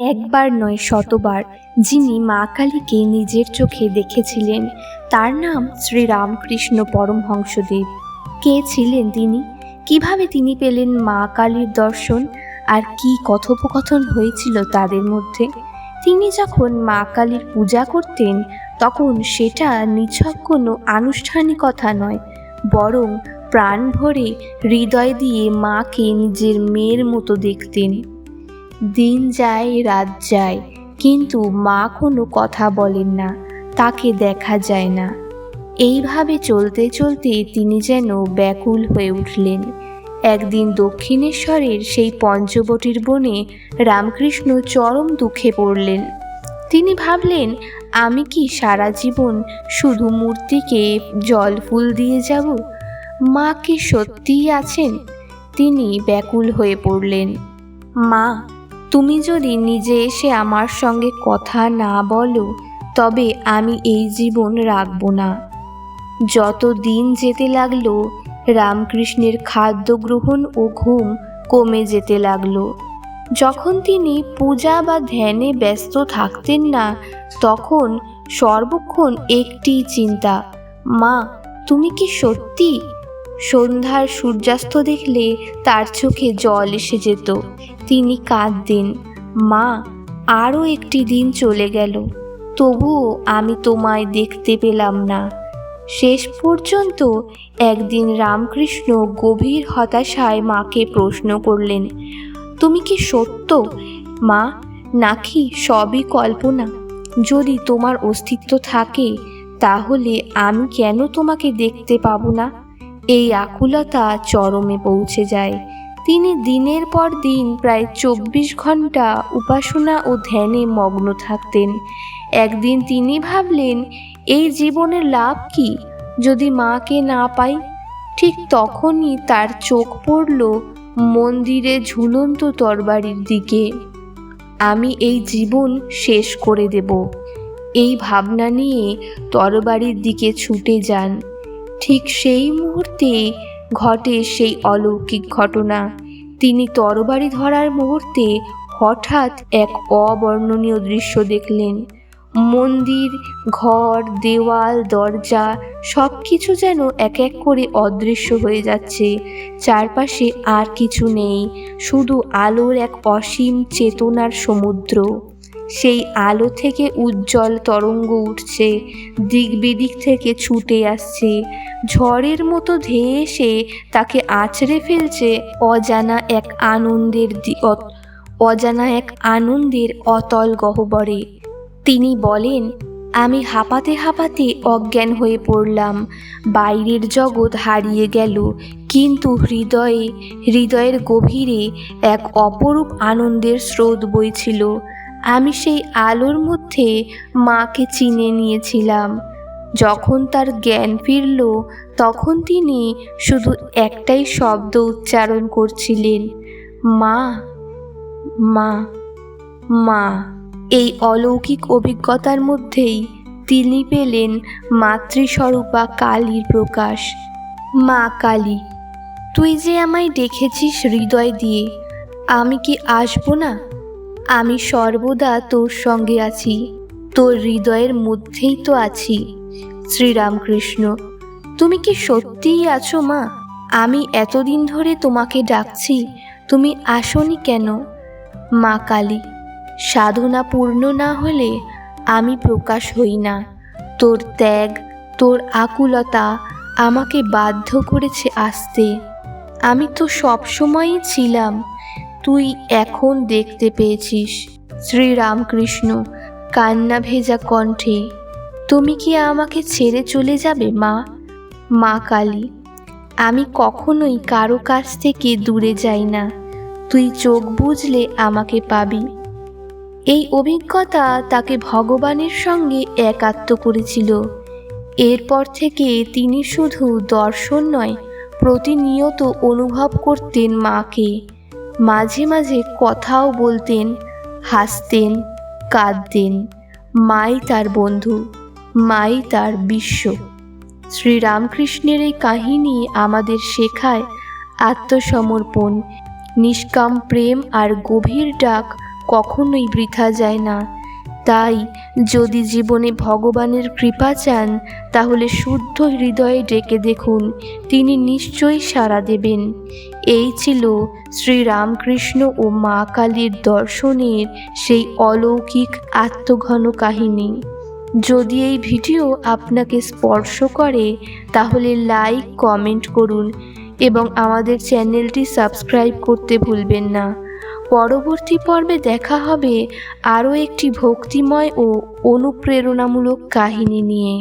একবার নয়, শতবার যিনি মা কালীকে নিজের চোখে দেখেছিলেন, তার নাম শ্রী রামকৃষ্ণ পরমহংসদেব। কে ছিলেন তিনি? কীভাবে তিনি পেলেন মা কালীর দর্শন? আর কি কথোপকথন হয়েছিল তাদের মধ্যে? তিনি যখন মা কালীর পূজা করতেন, তখন সেটা নিছক কোনো আনুষ্ঠানিকতা নয়, বরং প্রাণ ভরে হৃদয় দিয়ে মাকে নিজের মেয়ের মতো দেখতেন। দিন যায়, রাত যায়। কিন্তু মা কোনো কথা বলেন না, তাকে দেখা যায় না। এইভাবে চলতে চলতে তিনি যেন ব্যাকুল হয়ে উঠলেন। একদিন দক্ষিণেশ্বরের সেই পঞ্চবটির বনে রামকৃষ্ণ চরম দুঃখে পড়লেন। তিনি ভাবলেন, আমি কি সারা জীবন শুধু মূর্তিকে জল, ফুল দিয়ে যাব? মা কি সত্যিই আছেন? তিনি ব্যাকুল হয়ে পড়লেন। মা তুমি যদি নিজে এসে আমার সঙ্গে কথা না বলো, তবে আমি এই জীবন রাখব না। যত দিন যেতে লাগল, রামকৃষ্ণের খাদ্য গ্রহণ ও ঘুম কমে যেতে লাগল। যখন তিনি পূজা বা ধ্যানে ব্যস্ত থাকতেন না, তখন সর্বক্ষণ একটি চিন্তা, মা, তুমি কি সত্যি? সন্ধ্যার সূর্যাস্ত দেখলে তার চোখে জল এসে যেত। তিনি কাঁদতেন, মা, আরও একটি দিন চলে গেল, তবুও আমি তোমায় দেখতে পেলাম না। শেষ পর্যন্ত একদিন রামকৃষ্ণ গভীর হতাশায় মাকে প্রশ্ন করলেন, তুমি কি সত্য? মা, নাকি সবই কল্পনা? যদি তোমার অস্তিত্ব থাকে, তাহলে আমি কেন তোমাকে দেখতে পাবো না? এই আকুলতা চরমে পৌঁছে যায়। তিনি দিনের পর দিন প্রায় চব্বিশ ঘণ্টা উপাসনা ও ধ্যানে মগ্ন থাকতেন। একদিন তিনি ভাবলেন, এই জীবনের লাভ কি? যদি মাকে না পাই? ঠিক তখনই তার চোখ পড়ল মন্দিরে ঝুলন্ত তরবারির দিকে। আমি এই জীবন শেষ করে দেব। এই ভাবনা নিয়ে তরবারির দিকে ছুটে যান। ঠিক সেই মুহূর্তে ঘটে সেই অলৌকিক ঘটনা। তিনি তরবারি ধরার মুহূর্তে হঠাৎ এক অবর্ণনীয় দৃশ্য দেখলেন। মন্দির, ঘর, দেওয়াল, দরজা সব কিছু যেন এক এক করে অদৃশ্য হয়ে যাচ্ছে। চারপাশে আর কিছু নেই, শুধু আলোর এক অসীম চেতনার সমুদ্র। সেই আলো থেকে উজ্জ্বল তরঙ্গ উঠছে দিক বিদিক থেকে ছুটে আসছে। ঝড়ের মতো ধেয়ে এসে তাকে আছড়ে ফেলছে অজানা এক আনন্দের অজানা এক আনন্দের অতল গহ্বরে। তিনি বলেন, আমি হাঁপাতে হাঁপাতে অজ্ঞান হয়ে পড়লাম। বাইরের জগৎ হারিয়ে গেল, কিন্তু হৃদয়ে, হৃদয়ের গভীরে এক অপরূপ আনন্দের স্রোত বইছিল। আমি সেই আলোর মধ্যে মাকে চিনে নিয়েছিলাম। যখন তার জ্ঞান ফিরল, তখন তিনি শুধু একটাই শব্দ উচ্চারণ করছিলেন, মা মা মা। এই অলৌকিক অভিজ্ঞতার মধ্যেই তিনি পেলেন মাতৃস্বরূপা কালীর প্রকাশ। মা কালী, তুই যে আমায় ডেকেছিস হৃদয় দিয়ে, আমি কি আসব না? আমি সর্বদা তোর সঙ্গে আছি। তোর হৃদয়ের মধ্যেই তো আছি। শ্রীরামকৃষ্ণ, তুমি কি সত্যিই আছো মা? আমি এতদিন ধরে তোমাকে ডাকছি, তুমি আসনি কেন? মা কালী সাধনা পূর্ণ না হলে আমি প্রকাশ হই না। তোর ত্যাগ, তোর আকুলতা আমাকে বাধ্য করেছে আসতে। আমি তো সবসময়ই ছিলাম তুই এখন দেখতে পেয়েছিস। শ্রীরামকৃষ্ণ, কান্না ভেজা কণ্ঠে, তুমি কি আমাকে ছেড়ে চলে যাবে, মা? মা কালী, আমি কখনোই কারও কাছ থেকে দূরে যাই না। তুই চোখ বুঝলে আমাকে পাবি। এই অভিজ্ঞতা তাকে ভগবানের সঙ্গে একাত্ম করেছিল। এরপর থেকে তিনি শুধু দর্শন নয়, প্রতিনিয়ত অনুভব করতেন মাকে। মাঝে মাঝে কথাও বলতেন, হাসতেন, কাঁদতেন। মাই তার বন্ধু, মাই তার বিশ্ব। শ্রীরামকৃষ্ণের এই কাহিনী আমাদের শেখায় আত্মসমর্পণ। নিষ্কাম প্রেম আর গভীর ডাক কখনোই বৃথা যায় না। তাই যদি জীবনে ভগবানের কৃপা চান, তাহলে শুদ্ধ হৃদয়ে ডেকে দেখুন, তিনি নিশ্চয়ই সাড়া দেবেন। এই ছিল শ্রীরামকৃষ্ণ ও মা কালীর দর্শনের সেই অলৌকিক আত্মঘন কাহিনী। যদি এই ভিডিও আপনাকে স্পর্শ করে, তাহলে লাইক, কমেন্ট করুন এবং আমাদের চ্যানেলটি সাবস্ক্রাইব করতে ভুলবেন না। পরবর্তী পর্বে দেখা হবে আরও একটি ভক্তিময় ও অনুপ্রেরণামূলক কাহিনী নিয়ে।